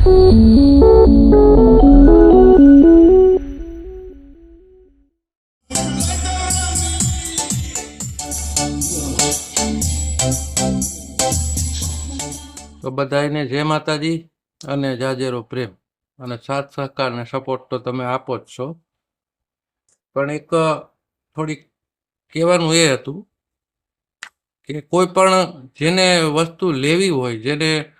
તો બધાને જય માતાજી અને જાજેરો પ્રેમ. અને સાથ સહકાર ને સપોર્ટ તો તમે આપો જ છો. પણ એક થોડીક કહેવાનું એ હતું કે કોઈ પણ જેને વસ્તુ લેવી હોય, જેને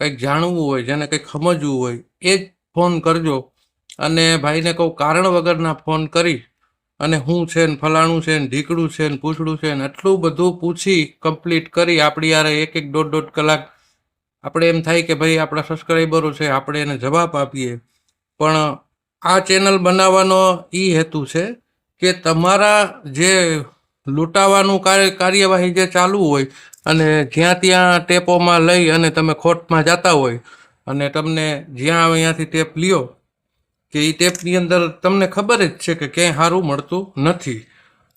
કંઈક જાણવું હોય, જેને કંઈક સમજવું હોય, એ જ ફોન કરજો. અને ભાઈને કહું, કારણ વગરના ફોન કરી અને હું છે ને ફલાણું છે ને ઢીકડું છે ને પૂછડું છે ને આટલું બધું પૂછી કમ્પ્લીટ કરી આપણી યારે એક એક દોઢ દોઢ કલાક. આપણે એમ થાય કે ભાઈ, આપણા સબસ્ક્રાઈબરો છે, આપણે એને જવાબ આપીએ. પણ આ ચેનલ બનાવવાનો એ હેતુ છે કે તમારા જે લૂંટાવાનું કાર્ય, કાર્યવાહી જે ચાલુ હોય અને જ્યાં ત્યાં ટેપોમાં લઈ અને તમે ખોટમાં જતા હોય અને તમને જ્યાં અહીંયાથી ટેપ લ્યો કે એ ટેપની અંદર તમને ખબર જ છે કે ક્યાંય સારું મળતું નથી.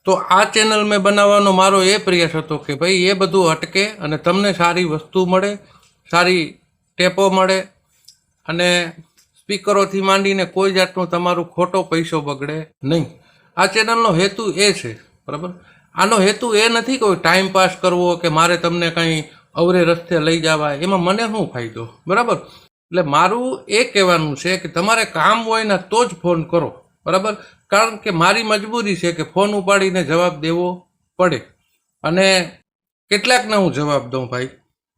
તો આ ચેનલ મેં બનાવવાનો મારો એ પ્રયાસ હતો કે ભાઈ એ બધું અટકે અને તમને સારી વસ્તુ મળે, સારી ટેપો મળે અને સ્પીકરોથી માંડીને કોઈ જાતનું તમારું ખોટો પૈસો બગડે નહીં. આ ચેનલનો હેતુ એ છે, બરાબર? આનો હેતુ એ નથી કે ટાઈમ પાસ કરવો કે મારે તમને કંઈ અવરે રસ્તે લઈ જવા એમાં મને શું ફાયદો? બરાબર? એટલે મારું એ કહેવાનું છે કે તમારે કામ હોય ને તો જ ફોન કરો. બરાબર? કારણ કે મારી મજબૂરી છે કે ફોન ઉપાડીને જવાબ દેવો પડે. અને કેટલાકને હું જવાબ દઉં ભાઈ?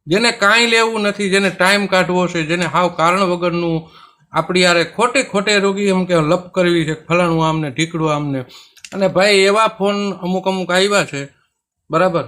જેને કાંઈ લેવું નથી, જેને ટાઈમ કાઢવો છે, જેને હાવ કારણ વગરનું આપણી યારે ખોટે ખોટે રોગી એમ કે લપ કરવી છે ફલાણું આમને, ઢીકડું આમને. અને ભાઈ એવા ફોન અમુક અમુક આવ્યા છે, બરાબર?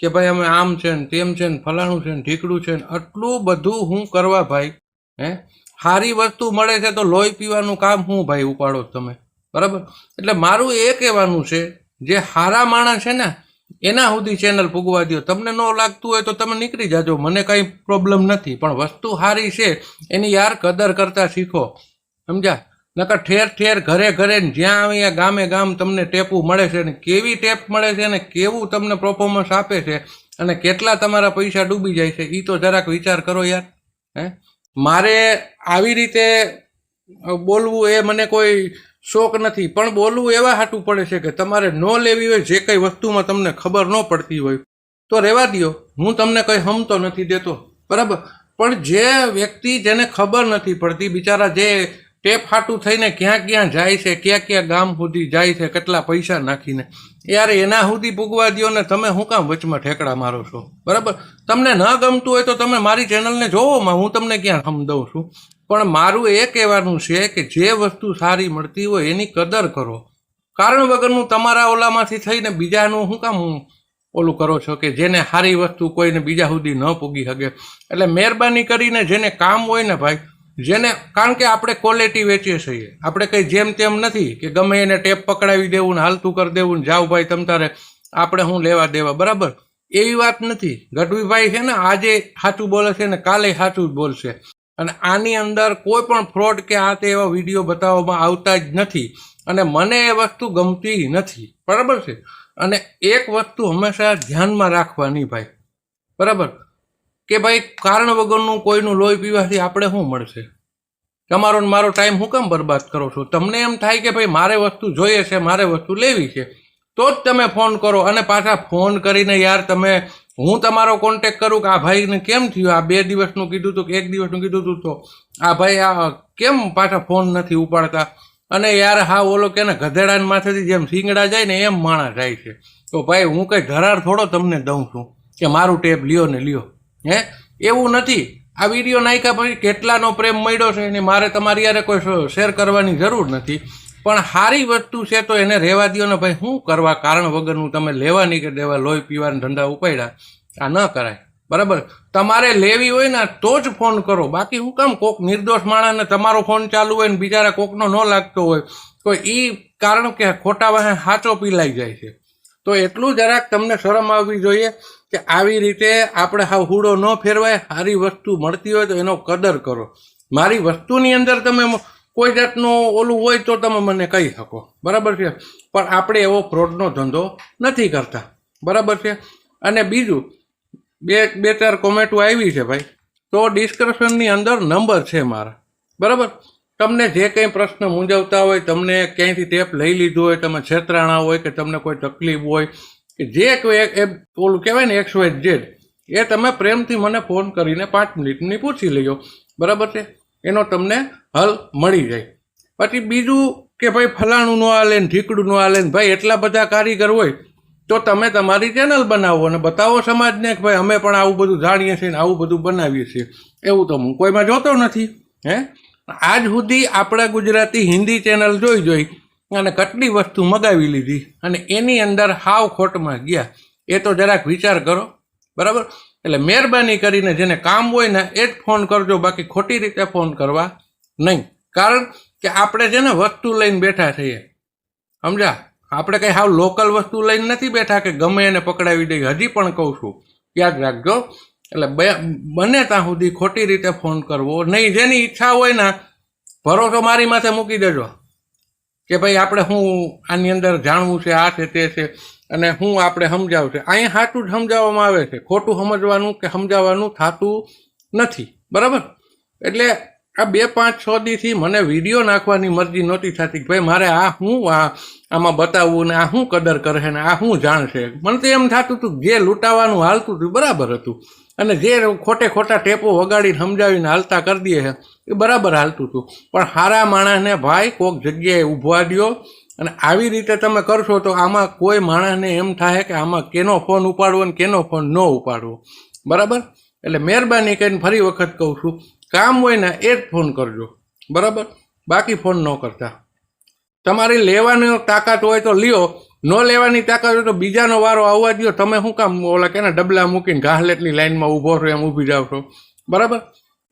કે ભાઈ અમે આમ છે ને તેમ છે ને ફલાણું છે ને ઢીકડું છે ને આટલું બધું હું કરવા ભાઈ, હે? સારી વસ્તુ મળે છે તો લોહી પીવાનું કામ હું ભાઈ ઉપાડો તમે, બરાબર? એટલે મારું એ કહેવાનું છે, જે સારા માણસ છે ને, એના સુધી ચેનલ પૂગવા દો તમને ન લાગતું હોય તો તમે નીકળી જાજો, મને કાંઈ પ્રોબ્લેમ નથી, પણ વસ્તુ સારી છે, એની યાર કદર કરતા શીખો, સમજ્યા? નકર ઠેર ઠેર ઘરે ઘરે જ્યાં અહીંયા ગામે ગામ તમને ટેપું મળે છે ને કેવી ટેપ મળે છે ને કેવું તમને પરફોર્મન્સ આપે છે અને કેટલા તમારા પૈસા ડૂબી જાય છે એ તો જરાક વિચાર કરો યાર. હે? મારે આવી રીતે બોલવું એ મને કોઈ શોખ નથી, પણ બોલવું એવા હાટું પડે છે કે તમારે ન લેવી હોય, જે કંઈ વસ્તુમાં તમને ખબર ન પડતી હોય, તો રહેવા દ્યો. હું તમને કંઈ હમતો નથી દેતો. બરાબર? પણ જે વ્યક્તિ જેને ખબર નથી પડતી, બિચારા જે ટેપ હાટું થઈને ક્યાં ક્યાં જાય છે, ક્યાં ક્યાં ગામ સુધી જાય છે, કેટલા પૈસા નાખીને. યાર, એના સુધી પૂગવા દ્યો ને તમે હું કામ વચમાં ઠેકડા મારો છો? બરાબર? તમને ન ગમતું હોય તો તમે મારી ચેનલને જોવોમાં હું તમને ક્યાં સમજાવું છું? પણ મારું એ કહેવાનું છે કે જે વસ્તુ સારી મળતી હોય એની કદર કરો. કારણ વગરનું તમારા ઓલામાંથી થઈને બીજાનું શું કામ ઓલું કરો છો કે જેને સારી વસ્તુ કોઈને બીજા સુધી ન પૂગી શકે એટલે મહેરબાની કરીને જેને કામ હોય ને ભાઈ જેને, કારણ કે આપણે ક્વોલિટી વેચીએ છીએ. આપણે કંઈ જેમ તેમ નથી કે ગમે એને ટેપ પકડાવી દેવું ને હાલતું કરી દેવું ને જાવ ભાઈ તમ તારે, આપણે શું લેવા દેવા, બરાબર? એવી વાત નથી. ગઢવીભાઈ છે ને આજે સાચું બોલે છે ને કાલે સાચું જ બોલશે. અને આની અંદર કોઈ પણ ફ્રોડ કે આ તે એવા વીડિયો બતાવવામાં આવતા જ નથી. અને મને એ વસ્તુ ગમતી નથી. બરાબર છે? અને એક વસ્તુ હંમેશા ધ્યાનમાં રાખવાની ભાઈ. બરાબર? કે ભાઈ કારણ વગરનું કોઈનું લોહી પીવાથી આપણે શું મળશે? તમારો મારો ટાઈમ હું કેમ બરબાદ કરો છો? તમને એમ થાય કે ભાઈ મારે વસ્તુ જોઈએ છે, મારે વસ્તુ લેવી છે, તો જ તમે ફોન કરો અને પાછા ફોન કરીને યાર તમે, હું તમારો કોન્ટેક કરું કે આ ભાઈને કેમ થયું? આ બે દિવસનું કીધું હતું કે એક દિવસનું કીધું હતું તો આ ભાઈ આ કેમ પાછા ફોન નથી ઉપાડતા? અને યાર હા ઓલો કે ગધેડાને માથેથી જેમ શીંગડા જાય ને એમ માણસ જાય છે. તો ભાઈ હું કંઈ ધરાર થોડો તમને દઉં છું કે મારું ટેપ લ્યો ને લ્યો. હે? એવું નથી. આ વીડિયો નાખ્યા પછી કેટલાનો પ્રેમ મળ્યો છે એને મારે તમારી યારે કોઈ શેર કરવાની જરૂર નથી. પણ સારી વસ્તુ છે તો એને રહેવા દો ને ભાઈ શું કરવા કારણ વગરનું તમે લેવાની કે દેવા, લોહી પીવાના ધંધા ઉપાડ્યા. આ ન કરાય. બરાબર? તમારે લેવી હોય ને તો જ ફોન કરો. બાકી હું કામ કોક નિર્દોષ માણસને તમારો ફોન ચાલુ હોય ને બિચારા કોકનો ન લાગતો હોય, તો એ કારણ કે ખોટા વાહે સાચો પીલાઈ જાય છે. તો એટલું જરાક તમને શરમ આવવી જોઈએ કે આવી રીતે આપણે હાવ હુડો ન ફેરવાય, સારી વસ્તુ મળતી હોય તો એનો કદર કરો. મારી વસ્તુની અંદર તમે કોઈ જાતનું ઓલું હોય તો તમે મને કહી શકો. બરાબર છે? પણ આપણે એવો ફ્રોડનો ધંધો નથી કરતા. બરાબર છે? અને બીજું, બે બે, ચાર કોમેન્ટો આવી છે ભાઈ. તો ડિસ્ક્રિપ્શનની અંદર નંબર છે મારા. બરાબર? તમને જે કંઈ પ્રશ્ન મૂંઝવતા હોય, તમને ક્યાંયથી ટેપ લઈ લીધું હોય, તમે છેતરાણા હોય કે તમને કોઈ તકલીફ હોય જે કોઈ એક- એ ઓલું કહેવાય ને એક્સ વાય ઝેડ, એ તમે પ્રેમથી મને ફોન કરીને પાંચ મિનિટની પૂછી લેજો. બરાબર છે? એનો તમને હલ મળી જાય. પછી બીજું કે ભાઈ ફલાણું ન હાલે ને ઢીકડું ન હાલે ભાઈ એટલા બધા કારીગર હોય, તો તમે તમારી ચેનલ બનાવો અને બતાવો સમાજને કે ભાઈ અમે પણ આવું બધું જાણીએ છીએ ને આવું બધું બનાવીએ છીએ. એવું તો હું કોઈમાં જોતો નથી, હે? આજ સુધી આપણા ગુજરાતી હિન્દી ચેનલ જોઈ જોઈ અને કેટલી વસ્તુ મગાવી લીધી અને એની અંદર હાવ ખોટમાં ગયા. એ તો જરાક વિચાર કરો. બરાબર? એટલે મહેરબાની કરીને જેને કામ હોય ને એ જ ફોન કરજો, બાકી ખોટી રીતે ફોન કરવા નહીં. કારણ કે આપણે છે ને વસ્તુ લઈને બેઠા છીએ. સમજા આપણે કંઈ હાવ લોકલ વસ્તુ લઈને નથી બેઠા કે ગમે એને પકડાવી દઈએ. હજી પણ કહું છું, યાદ રાખજો. એટલે બને ત્યાં સુધી ખોટી રીતે ફોન કરવો. નહીં, જેની ઈચ્છા હોય ને ભરોસો મારી માથે મૂકી દેજો. કે ભાઈ આપણે શું આની અંદર જાણવું છે, આ છે, તે છે, અને હું આપણે સમજાવું છે. અહીંયા સાચું જ સમજાવવામાં આવે છે. ખોટું સમજવાનું કે સમજાવવાનું થતું નથી. બરાબર? એટલે આ બે પાંચ છ દીથી મને વીડિયો નાખવાની મરજી નહોતી થતી ભાઈ મારે આ હું આ આમાં બતાવવું ને આ શું કદર કરે ને આ શું જાણશે. મને તો એમ થતું હતું જે લૂંટાવાનું હાલતું હતું બરાબર હતું. અને જે ખોટે ખોટા ટેપો વગાડીને સમજાવીને હાલતા કરી દઈએ છે, એ બરાબર હાલતું હતું. પણ સારા માણસને ભાઈ કોઈક જગ્યાએ ઊભવા દ્યો અને આવી રીતે તમે કરશો તો આમાં કોઈ માણસને એમ થાય કે આમાં કેનો ફોન ઉપાડવો ને કેનો ફોન ન ઉપાડવો. બરાબર? એટલે મહેરબાની કરીને ફરી વખત કહું છું, કામ હોય ને એ જ ફોન કરજો. બરાબર? બાકી ફોન ન કરતા. તમારી લેવાની તાકાત હોય તો લ્યો ન લેવાની તાકાત હોય તો બીજાનો વારો આવવા દો તમે શું કામ ઓલા કેના ડબલા મૂકીને ઘાહલેટની લાઈનમાં ઊભો છો એમ ઊભી જાવ છો? બરાબર?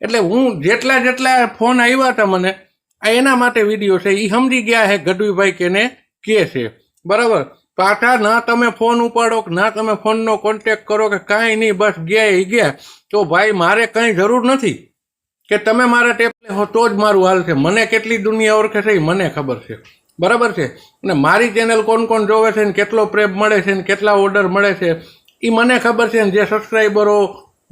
એટલે હું જેટલા જેટલા ફોન આવ્યા હતા મને, આ એના માટે વીડિયો છે. એ સમજી ગયા છે ગઢવીભાઈ કેને કે છે. બરાબર? પાછા ના તમે ફોન ઉપાડો કે ના તમે ફોનનો કોન્ટેક કરો કે કાંઈ નહીં, બસ ગયા એ ગયા. તો ભાઈ, મારે કંઈ જરૂર નથી કે તમે મારા ટેપ હો, તો જ મારું હાલ છે. મને કેટલી દુનિયા ઓળખે છે એ મને ખબર છે. બરાબર છે? અને મારી ચેનલ કોણ કોણ જોવે છે ને કેટલો પ્રેમ મળે છે ને કેટલા ઓર્ડર મળે છે એ મને ખબર છે ને જે સબસ્ક્રાઈબરો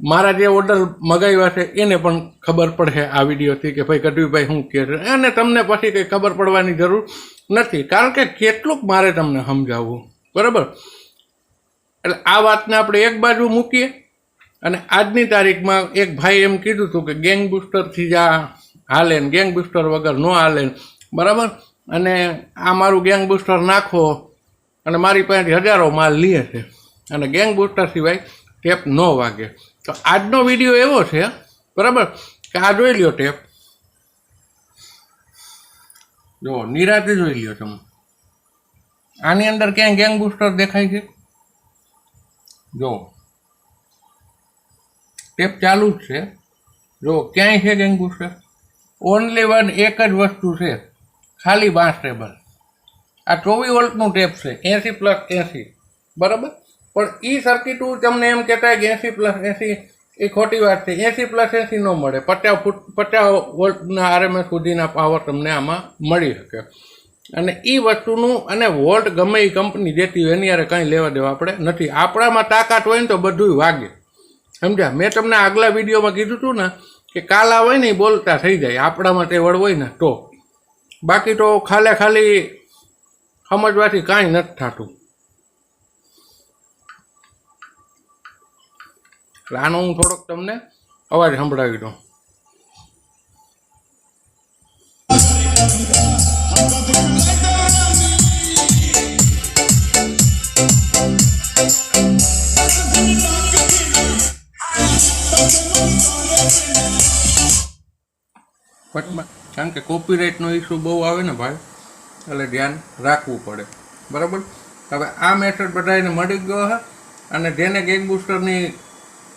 મારા જે ઓર્ડર મગાવ્યા છે, એને પણ ખબર પડે આ વિડીયોથી કે ભાઈ કડવીભાઈ શું કહે છે? અને તમને પછી કંઈ ખબર પડવાની જરૂર નથી. કારણ કે કેટલુંક મારે તમને સમજાવવું. બરાબર? એટલે આ વાતને આપણે એક બાજુ મૂકીએ અને આજની તારીખમાં એક ભાઈ એમ કીધું હતું કે ગેંગ બુસ્ટરથી જ આ હાલે ગેંગ બુસ્ટર વગર ન હાલે બરાબર? અને આ મારું ગેંગ બુસ્ટર નાખો અને મારી પાસેથી હજારો માલ લે છે. અને ગેંગ બુસ્ટર સિવાય ટેપ ન વાગે. તો આજનો વીડિયો એવો છે, બરાબર? કે આ જોઈ લ્યો ટેપ. જો, નિરાતે જોઈ લ્યો તમે. આની અંદર ક્યાંય ગેંગ બુસ્ટર દેખાય છે? જો. ટેપ ચાલુ જ છે. જો, ક્યાંય છે ગેંગ બુસ્ટર ઓનલી વન એક જ વસ્તુ છે. ખાલી બાંસ ટેબલ. આ ચોવીસ વોલ્ટનું ટેપ છે એંસી પ્લસ એંસી બરાબર? પણ એ સર્કિટું તમને એમ કહેતા કે એંસી પ્લસ એંસી એ ખોટી વાત છે. એંસી પ્લસ એંસી ન મળે. પચાસ ફૂટ, પચાસ વોલ્ટના આરએમએસ સુધીના પાવર તમને આમાં મળી શકે. અને એ વસ્તુનું, અને વોલ્ટ ગમે એ કંપની દેતી હોય, એની યારે કંઈ લેવા દેવા આપણે નથી. આપણામાં તાકાત હોય ને તો બધું વાગે. સમજ્યા? મેં તમને આગલા વિડીયોમાં કીધું હતું ને, કે કાલા હોય ને એ બોલતા થઈ જાય. આપણામાં તે વળ હોય ને તો. બાકી તો ખાલે ખાલી સમજવાથી કાંઈ નથી થતું. આનો હું થોડોક તમને અવાજ સંભળાવી દઉં. પટમાં કારણ કે કોપીરાઇટનો ઇસ્યુ બહુ આવે ને ભાઈ, એટલે ધ્યાન રાખવું પડે. બરાબર? હવે આ મેથડ બધાને મળી ગયો છે અને જેને ગેંગ બુસ્ટરની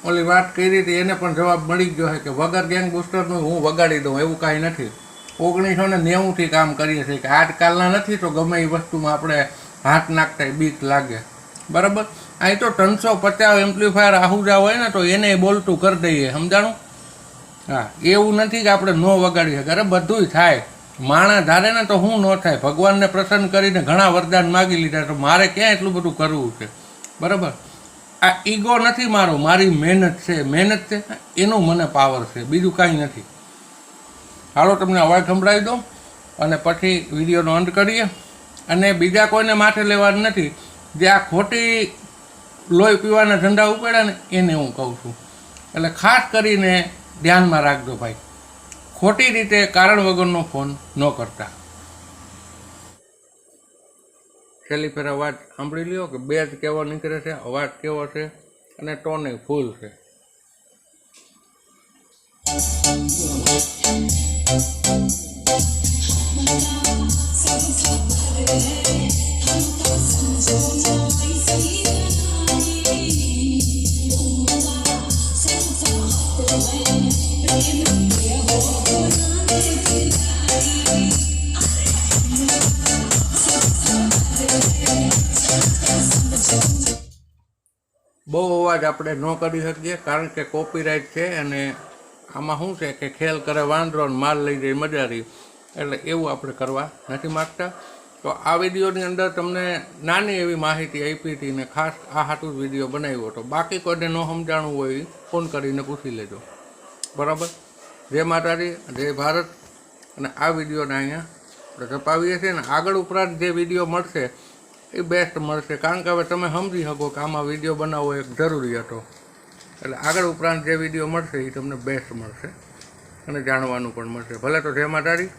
ઓલી વાત કરી હતી, એને પણ જવાબ મળી ગયો છે કે વગર ગેંગ બુસ્ટરનું હું વગાડી દઉં, એવું કાંઈ નથી. ઓગણીસો ને નેવુંથી કામ કરીએ છીએ કે આજકાલના નથી તો ગમે એ વસ્તુમાં આપણે હાથ નાખતા બીક લાગે. બરાબર? અહીં તો ત્રણસો પચાસ એમ્પ્લીફાયર આહુજા હોય ને તો એને બોલતું કરી દઈએ. સમજાણું? હા, એવું નથી કે આપણે ન વગાડી શકીએ અરે બધુંય થાય. માણસ ધારે ને તો હું ન થાય. ભગવાનને પ્રસન્ન કરીને ઘણા વરદાન માગી લીધા તો મારે ક્યાં એટલું બધું કરવું છે? બરાબર? આ ઈગો નથી મારો. મારી મહેનત છે. મહેનત છે? એનો મને પાવર છે. બીજું કાંઈ નથી. હાલો, તમને અવાજ સંભળાવી દો અને પછી વિડીયોનો અંત કરીએ. અને બીજા કોઈને માથે લેવાનું નથી. જે આ ખોટી લોહી પીવાના ધંધા ઉપાડ્યા ને, એને હું કહું છું. એટલે ખાસ કરીને ધ્યાનમાં રાખજો ભાઈ. ખોટી રીતે કારણ વગરનો ફોન ન કરતા. છેલ્લી ફેર અવાજ સાંભળી લ્યો કે બેજ કેવો નીકળે છે અવાજ કેવો છે અને ટોને ફૂલ છે. બહુ અવાજ આપણે ન કરી શકીએ, કારણ કે કોપીરાઇટ છે અને આમાં શું છે કે ખેલ કરે, વાંદરો માલ લઈ જાય મજારી એટલે એવું આપણે કરવા નથી માગતા. તો આ વિડીયોની અંદર તમને નાની એવી માહિતી આપી હતી ને ખાસ આ હાટું જ વીડિયો બનાવ્યો હતો. બાકી કોઈને ન સમજાણું હોય, ફોન કરીને પૂછી લેજો. બરાબર? જય માતાજી, જય ભારત. અને આ વિડીયોને અહીંયા આપણે છપાવીએ છીએ ને આગળ ઉપરાંત જે વીડિયો મળશે એ બેસ્ટ મળશે. કારણ કે હવે તમે સમજી શકો કે આમાં વીડિયો બનાવવો એક જરૂરી હતો એટલે આગળ ઉપરાંત જે વીડિયો મળશે એ તમને બેસ્ટ મળશે. અને જાણવાનું પણ મળશે. ભલે તો જય માતાજી.